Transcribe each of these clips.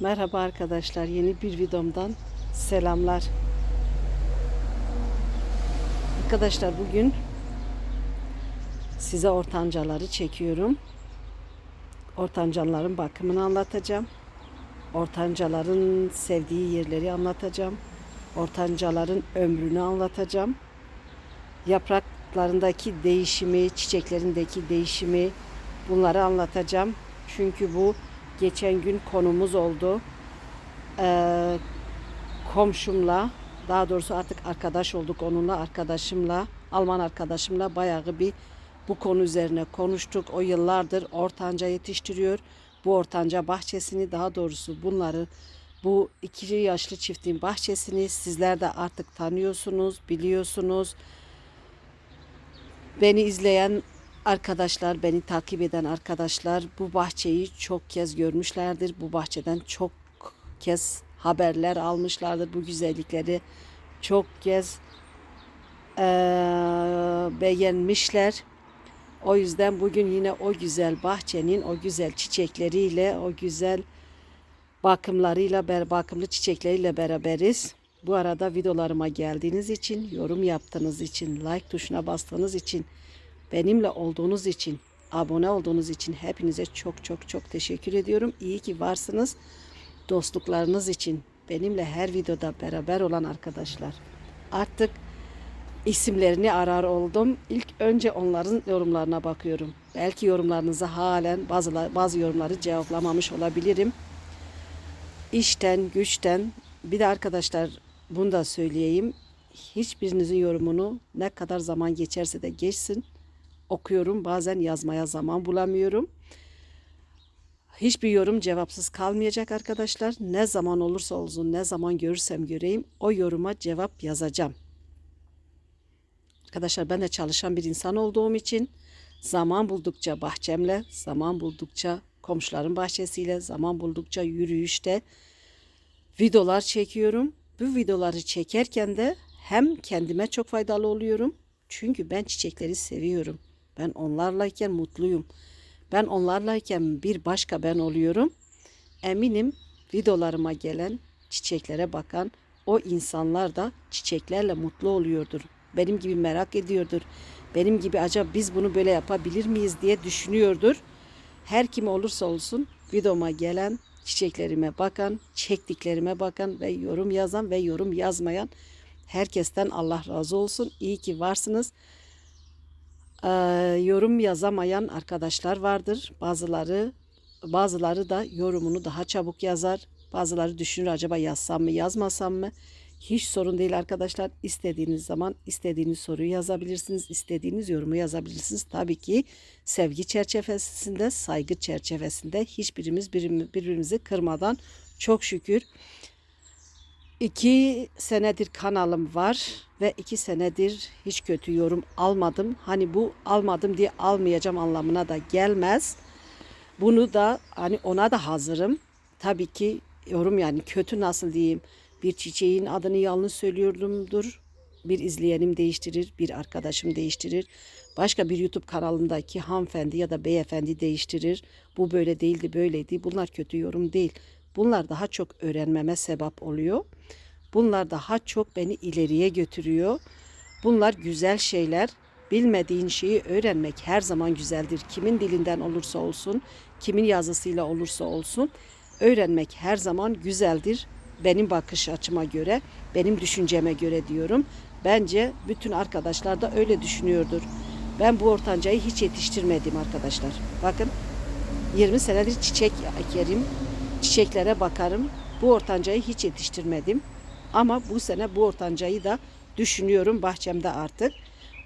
Merhaba arkadaşlar. Yeni bir videomdan selamlar. Arkadaşlar bugün size ortancaları çekiyorum. Ortancaların bakımını anlatacağım. Ortancaların sevdiği yerleri anlatacağım. Ortancaların ömrünü anlatacağım. Yapraklarındaki değişimi, çiçeklerindeki değişimi bunları anlatacağım. Çünkü bu geçen gün konumuz oldu. Ee, komşumla, daha doğrusu artık arkadaş olduk onunla, arkadaşımla, Alman arkadaşımla bayağı bir bu konu üzerine konuştuk. O yıllardır ortanca yetiştiriyor. Bu ortanca bahçesini, daha doğrusu bunları bu iki yaşlı çiftin bahçesini sizler de artık tanıyorsunuz, biliyorsunuz. Beni izleyen arkadaşlar, beni takip eden arkadaşlar bu bahçeyi çok kez görmüşlerdir. Bu bahçeden çok kez haberler almışlardır. Bu güzellikleri çok kez eee, beğenmişler. O yüzden bugün yine o güzel bahçenin o güzel çiçekleriyle, o güzel bakımlarıyla, bakımlı çiçekleriyle beraberiz. Bu arada videolarıma geldiğiniz için, yorum yaptığınız için, like tuşuna bastığınız için, benimle olduğunuz için, abone olduğunuz için hepinize çok çok çok teşekkür ediyorum. İyi ki varsınız. Dostluklarınız için, benimle her videoda beraber olan arkadaşlar. Artık isimlerini arar oldum. İlk önce onların yorumlarına bakıyorum. Belki yorumlarınıza halen bazı bazı yorumları cevaplamamış olabilirim. İşten, güçten bir de arkadaşlar bunu da söyleyeyim. Hiçbirinizin yorumunu ne kadar zaman geçerse de geçsin okuyorum. Bazen yazmaya zaman bulamıyorum. Hiçbir yorum cevapsız kalmayacak arkadaşlar. Ne zaman olursa olsun, ne zaman görürsem göreyim o yoruma cevap yazacağım. Arkadaşlar ben de çalışan bir insan olduğum için zaman buldukça bahçemle, zaman buldukça komşuların bahçesiyle, zaman buldukça yürüyüşte videolar çekiyorum. Bu videoları çekerken de hem kendime çok faydalı oluyorum. Çünkü ben çiçekleri seviyorum. Ben onlarlayken mutluyum. Ben onlarlayken bir başka ben oluyorum. Eminim videolarıma gelen, çiçeklere bakan o insanlar da çiçeklerle mutlu oluyordur. Benim gibi merak ediyordur. Benim gibi acaba biz bunu böyle yapabilir miyiz diye düşünüyordur. Her kim olursa olsun videoma gelen, çiçeklerime bakan, çektiklerime bakan ve yorum yazan ve yorum yazmayan herkesten Allah razı olsun. İyi ki varsınız. Ee, yorum yazamayan arkadaşlar vardır. Bazıları bazıları da yorumunu daha çabuk yazar. Bazıları düşünür acaba yazsam mı yazmasam mı? Hiç sorun değil arkadaşlar. İstediğiniz zaman istediğiniz soruyu yazabilirsiniz. istediğiniz yorumu yazabilirsiniz. Tabii ki sevgi çerçevesinde, saygı çerçevesinde hiçbirimiz birim- birbirimizi kırmadan çok şükür İki senedir kanalım var ve iki senedir hiç kötü yorum almadım. Hani bu almadım diye almayacağım anlamına da gelmez. Bunu da hani ona da hazırım. Tabii ki yorum yani kötü nasıl diyeyim bir çiçeğin adını yanlış söylüyorumdur. Bir izleyenim değiştirir, bir arkadaşım değiştirir. Başka bir YouTube kanalındaki hanımefendi ya da beyefendi değiştirir. Bu böyle değildi, böyleydi. Bunlar kötü yorum değil. Bunlar daha çok öğrenmeme sebep oluyor. Bunlar daha çok beni ileriye götürüyor. Bunlar güzel şeyler. Bilmediğin şeyi öğrenmek her zaman güzeldir. Kimin dilinden olursa olsun, kimin yazısıyla olursa olsun öğrenmek her zaman güzeldir. Benim bakış açıma göre, benim düşünceme göre diyorum. Bence bütün arkadaşlar da öyle düşünüyordur. Ben bu ortancayı hiç yetiştirmedim arkadaşlar. Bakın 20 senedir çiçek ekerim, çiçeklere bakarım. Bu ortancayı hiç yetiştirmedim. Ama bu sene bu ortancayı da düşünüyorum bahçemde artık.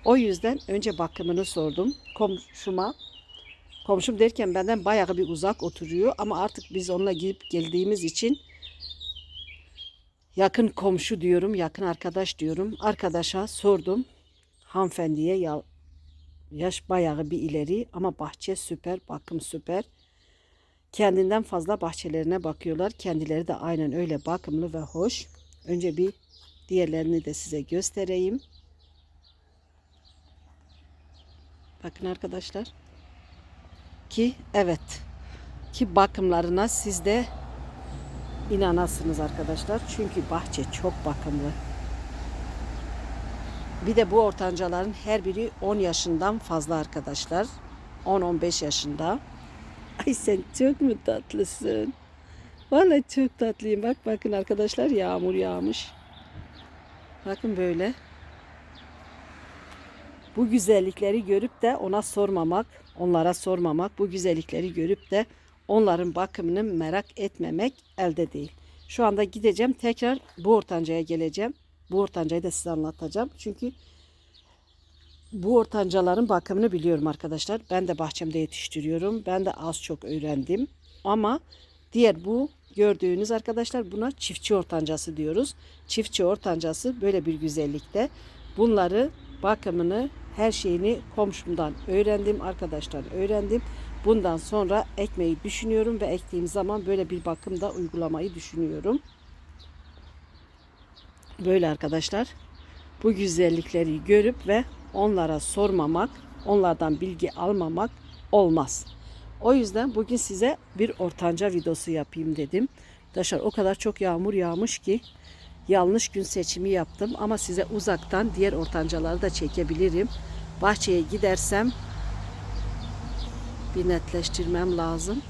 O yüzden önce bakımını sordum komşuma. Komşum derken benden bayağı bir uzak oturuyor ama artık biz onunla gidip geldiğimiz için yakın komşu diyorum, yakın arkadaş diyorum. Arkadaşa sordum. Hanımefendiye ya, yaş bayağı bir ileri ama bahçe süper, bakım süper. Kendinden fazla bahçelerine bakıyorlar. Kendileri de aynen öyle bakımlı ve hoş. Önce bir diğerlerini de size göstereyim. Bakın arkadaşlar. Ki evet. Ki bakımlarına siz de inanasınız arkadaşlar. Çünkü bahçe çok bakımlı. Bir de bu ortancaların her biri 10 yaşından fazla arkadaşlar. 10-15 yaşında. Ay sen çok mu tatlısın? Vallahi çok tatlıyım. Bak bakın arkadaşlar yağmur yağmış. Bakın böyle. Bu güzellikleri görüp de ona sormamak, onlara sormamak, bu güzellikleri görüp de onların bakımını merak etmemek elde değil. Şu anda gideceğim tekrar bu ortancaya geleceğim. Bu ortancayı da size anlatacağım. Çünkü bu ortancaların bakımını biliyorum arkadaşlar. Ben de bahçemde yetiştiriyorum. Ben de az çok öğrendim. Ama diğer bu gördüğünüz arkadaşlar buna çiftçi ortancası diyoruz. Çiftçi ortancası böyle bir güzellikte. Bunları bakımını her şeyini komşumdan öğrendim arkadaşlar öğrendim. Bundan sonra ekmeği düşünüyorum ve ektiğim zaman böyle bir bakımda uygulamayı düşünüyorum. Böyle arkadaşlar bu güzellikleri görüp ve onlara sormamak, onlardan bilgi almamak olmaz. O yüzden bugün size bir ortanca videosu yapayım dedim. Arkadaşlar o kadar çok yağmur yağmış ki yanlış gün seçimi yaptım ama size uzaktan diğer ortancaları da çekebilirim. Bahçeye gidersem bir netleştirmem lazım.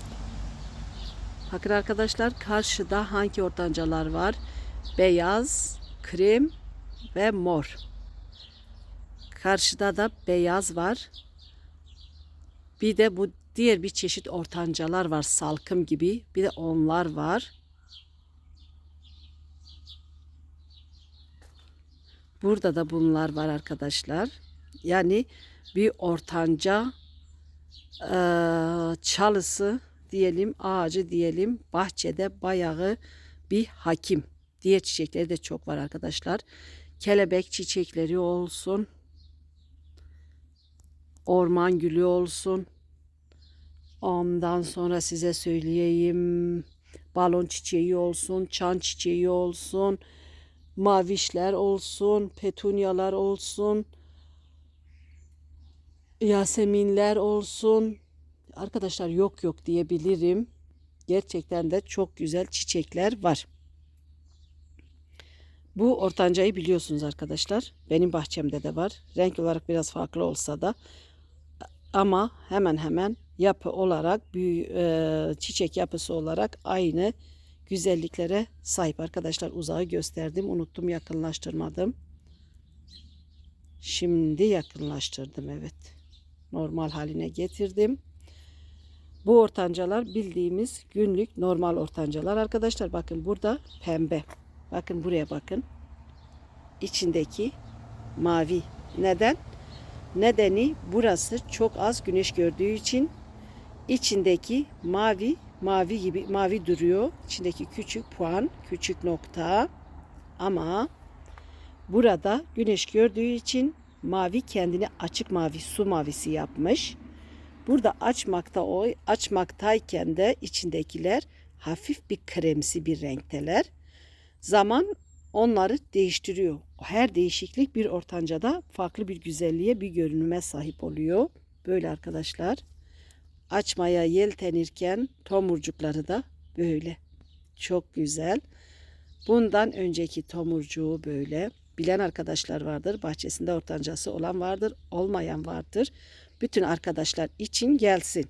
Bakın arkadaşlar karşıda hangi ortancalar var? Beyaz, krem ve mor. Karşıda da beyaz var. Bir de bu diğer bir çeşit ortancalar var salkım gibi. Bir de onlar var. Burada da bunlar var arkadaşlar. Yani bir ortanca eee, çalısı diyelim, ağacı diyelim, bahçede bayağı bir hakim. Diğer çiçekleri de çok var arkadaşlar. Kelebek çiçekleri olsun. Orman gülü olsun. Ondan sonra size söyleyeyim. Balon çiçeği olsun, çan çiçeği olsun, mavişler olsun, petunyalar olsun, yaseminler olsun. Arkadaşlar yok yok diyebilirim. Gerçekten de çok güzel çiçekler var. Bu ortancayı biliyorsunuz arkadaşlar. Benim bahçemde de var. Renk olarak biraz farklı olsa da ama hemen hemen yapı olarak büyü, e, çiçek yapısı olarak aynı güzelliklere sahip arkadaşlar. Uzağı gösterdim. Unuttum yakınlaştırmadım. Şimdi yakınlaştırdım evet. Normal haline getirdim. Bu ortancalar bildiğimiz günlük normal ortancalar arkadaşlar. Bakın burada pembe. Bakın buraya bakın. İçindeki mavi. Neden? Nedeni burası çok az güneş gördüğü için içindeki mavi mavi gibi mavi duruyor. İçindeki küçük puan, küçük nokta ama burada güneş gördüğü için mavi kendini açık mavi su mavisi yapmış. Burada açmakta o açmaktayken de içindekiler hafif bir kremsi bir renkteler. Zaman onları değiştiriyor. Her değişiklik bir ortancada farklı bir güzelliğe, bir görünüme sahip oluyor. Böyle arkadaşlar. Açmaya yeltenirken tomurcukları da böyle. Çok güzel. Bundan önceki tomurcuğu böyle. Bilen arkadaşlar vardır. Bahçesinde ortancası olan vardır. Olmayan vardır. Bütün arkadaşlar için gelsin.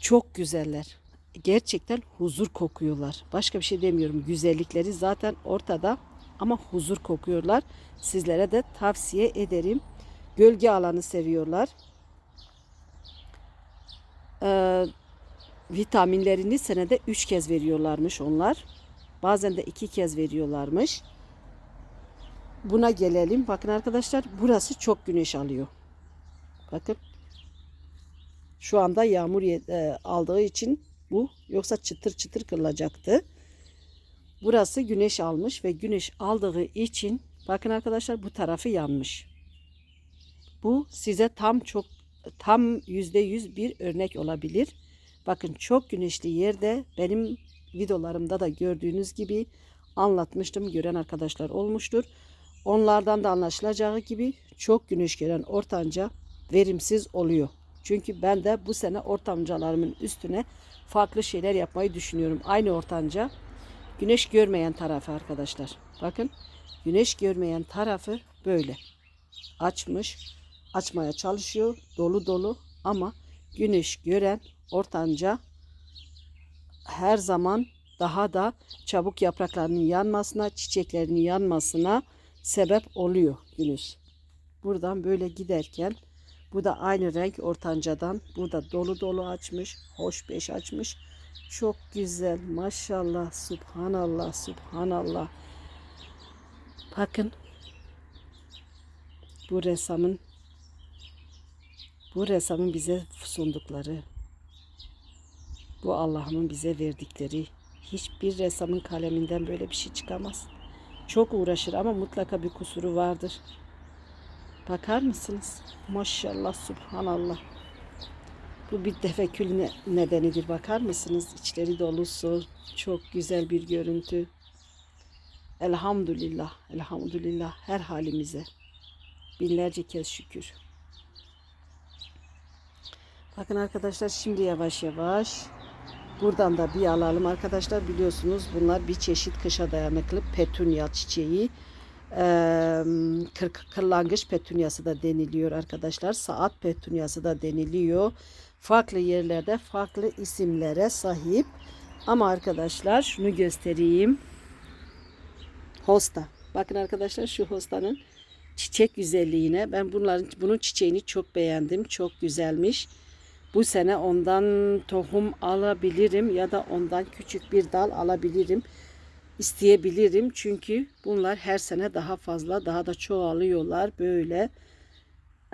Çok güzeller gerçekten huzur kokuyorlar. Başka bir şey demiyorum. Güzellikleri zaten ortada ama huzur kokuyorlar. Sizlere de tavsiye ederim. Gölge alanı seviyorlar. Ee, vitaminlerini senede 3 kez veriyorlarmış onlar. Bazen de 2 kez veriyorlarmış. Buna gelelim. Bakın arkadaşlar burası çok güneş alıyor. Bakın. Şu anda yağmur e, aldığı için bu. Yoksa çıtır çıtır kırılacaktı. Burası güneş almış ve güneş aldığı için bakın arkadaşlar bu tarafı yanmış. Bu size tam çok tam yüzde yüz bir örnek olabilir. Bakın çok güneşli yerde benim videolarımda da gördüğünüz gibi anlatmıştım. Gören arkadaşlar olmuştur. Onlardan da anlaşılacağı gibi çok güneş gören ortanca verimsiz oluyor. Çünkü ben de bu sene ortamcalarımın üstüne farklı şeyler yapmayı düşünüyorum. Aynı ortanca güneş görmeyen tarafı arkadaşlar. Bakın güneş görmeyen tarafı böyle açmış. Açmaya çalışıyor. Dolu dolu ama güneş gören ortanca her zaman daha da çabuk yapraklarının yanmasına, çiçeklerinin yanmasına sebep oluyor güneş. Buradan böyle giderken bu da aynı renk ortancadan. Burada dolu dolu açmış. Hoş beş açmış. Çok güzel. Maşallah. Subhanallah. Subhanallah. Bakın. Bu ressamın bu ressamın bize sundukları bu Allah'ın bize verdikleri hiçbir ressamın kaleminden böyle bir şey çıkamaz. Çok uğraşır ama mutlaka bir kusuru vardır. Bakar mısınız? Maşallah, subhanallah. Bu bir tefekkül ne- nedenidir. Bakar mısınız? İçleri dolusu. Çok güzel bir görüntü. Elhamdülillah, elhamdülillah her halimize. Binlerce kez şükür. Bakın arkadaşlar şimdi yavaş yavaş buradan da bir alalım arkadaşlar. Biliyorsunuz bunlar bir çeşit kışa dayanıklı petunya çiçeği. Eee, kır, kırlangıç petunyası da deniliyor arkadaşlar. Saat petunyası da deniliyor. Farklı yerlerde farklı isimlere sahip. Ama arkadaşlar şunu göstereyim. Hosta. Bakın arkadaşlar şu hostanın çiçek güzelliğine. Ben bunların bunun çiçeğini çok beğendim. Çok güzelmiş. Bu sene ondan tohum alabilirim ya da ondan küçük bir dal alabilirim. İsteyebilirim. Çünkü bunlar her sene daha fazla daha da çoğalıyorlar böyle.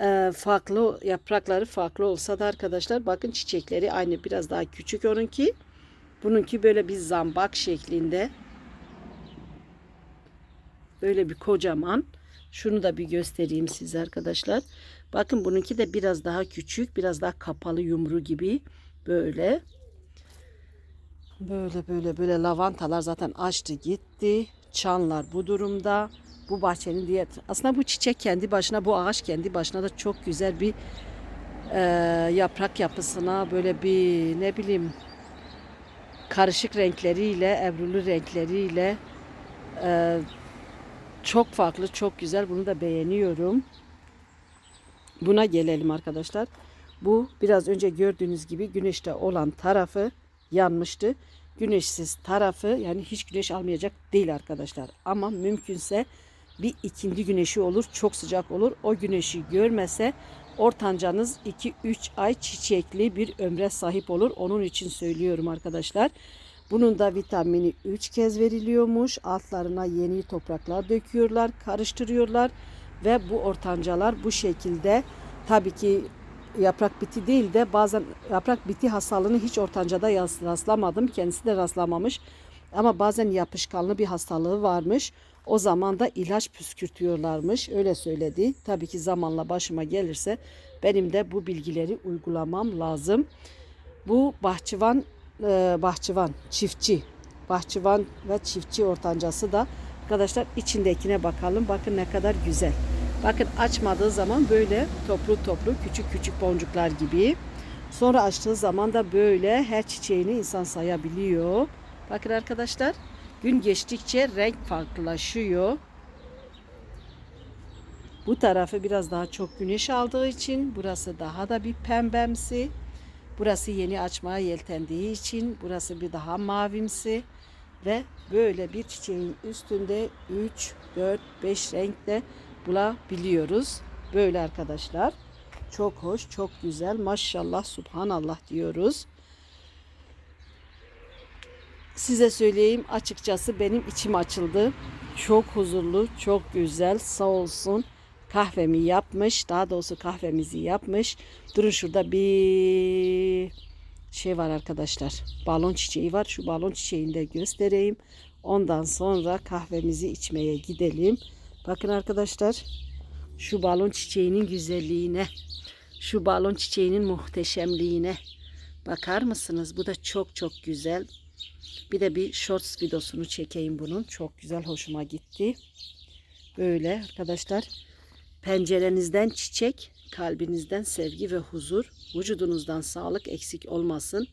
Ee, farklı yaprakları farklı olsa da arkadaşlar bakın çiçekleri aynı biraz daha küçük onunki. Bununki böyle bir zambak şeklinde. Böyle bir kocaman. Şunu da bir göstereyim size arkadaşlar. Bakın bununki de biraz daha küçük, biraz daha kapalı yumru gibi böyle. Böyle böyle böyle lavantalar zaten açtı gitti. Çanlar bu durumda. Bu bahçenin diğer aslında bu çiçek kendi başına bu ağaç kendi başına da çok güzel bir e, yaprak yapısına böyle bir ne bileyim karışık renkleriyle, ebrulu renkleriyle e, çok farklı, çok güzel. Bunu da beğeniyorum. Buna gelelim arkadaşlar. Bu biraz önce gördüğünüz gibi güneşte olan tarafı yanmıştı. Güneşsiz tarafı yani hiç güneş almayacak değil arkadaşlar. Ama mümkünse bir ikindi güneşi olur. Çok sıcak olur. O güneşi görmese ortancanız 2-3 ay çiçekli bir ömre sahip olur. Onun için söylüyorum arkadaşlar. Bunun da vitamini 3 kez veriliyormuş. Altlarına yeni topraklar döküyorlar, karıştırıyorlar ve bu ortancalar bu şekilde tabii ki yaprak biti değil de bazen yaprak biti hastalığını hiç ortancada rastlamadım. Kendisi de rastlamamış. Ama bazen yapışkanlı bir hastalığı varmış. O zaman da ilaç püskürtüyorlarmış. Öyle söyledi. Tabii ki zamanla başıma gelirse benim de bu bilgileri uygulamam lazım. Bu bahçıvan e, bahçıvan, çiftçi, bahçıvan ve çiftçi ortancası da arkadaşlar içindekine bakalım. Bakın ne kadar güzel. Bakın açmadığı zaman böyle toplu toplu küçük küçük boncuklar gibi. Sonra açtığı zaman da böyle her çiçeğini insan sayabiliyor. Bakın arkadaşlar gün geçtikçe renk farklılaşıyor. Bu tarafı biraz daha çok güneş aldığı için burası daha da bir pembemsi. Burası yeni açmaya yeltendiği için burası bir daha mavimsi ve böyle bir çiçeğin üstünde 3, 4, 5 renkte bulabiliyoruz. Böyle arkadaşlar. Çok hoş, çok güzel. Maşallah, subhanallah diyoruz. Size söyleyeyim açıkçası benim içim açıldı. Çok huzurlu, çok güzel. Sağ olsun kahvemi yapmış. Daha doğrusu kahvemizi yapmış. Durun şurada bir şey var arkadaşlar. Balon çiçeği var. Şu balon çiçeğini de göstereyim. Ondan sonra kahvemizi içmeye gidelim. Bakın arkadaşlar şu balon çiçeğinin güzelliğine, şu balon çiçeğinin muhteşemliğine bakar mısınız? Bu da çok çok güzel. Bir de bir shorts videosunu çekeyim bunun. Çok güzel hoşuma gitti. Böyle arkadaşlar pencerenizden çiçek, kalbinizden sevgi ve huzur, vücudunuzdan sağlık eksik olmasın.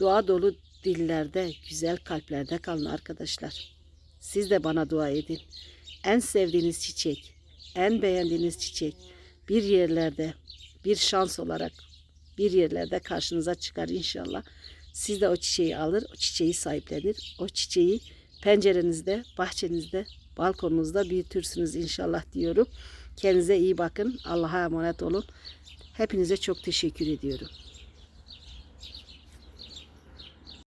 Dua dolu dillerde, güzel kalplerde kalın arkadaşlar. Siz de bana dua edin. En sevdiğiniz çiçek, en beğendiğiniz çiçek bir yerlerde bir şans olarak bir yerlerde karşınıza çıkar inşallah. Siz de o çiçeği alır, o çiçeği sahiplenir. O çiçeği pencerenizde, bahçenizde, balkonunuzda büyütürsünüz inşallah diyorum. Kendinize iyi bakın. Allah'a emanet olun. Hepinize çok teşekkür ediyorum.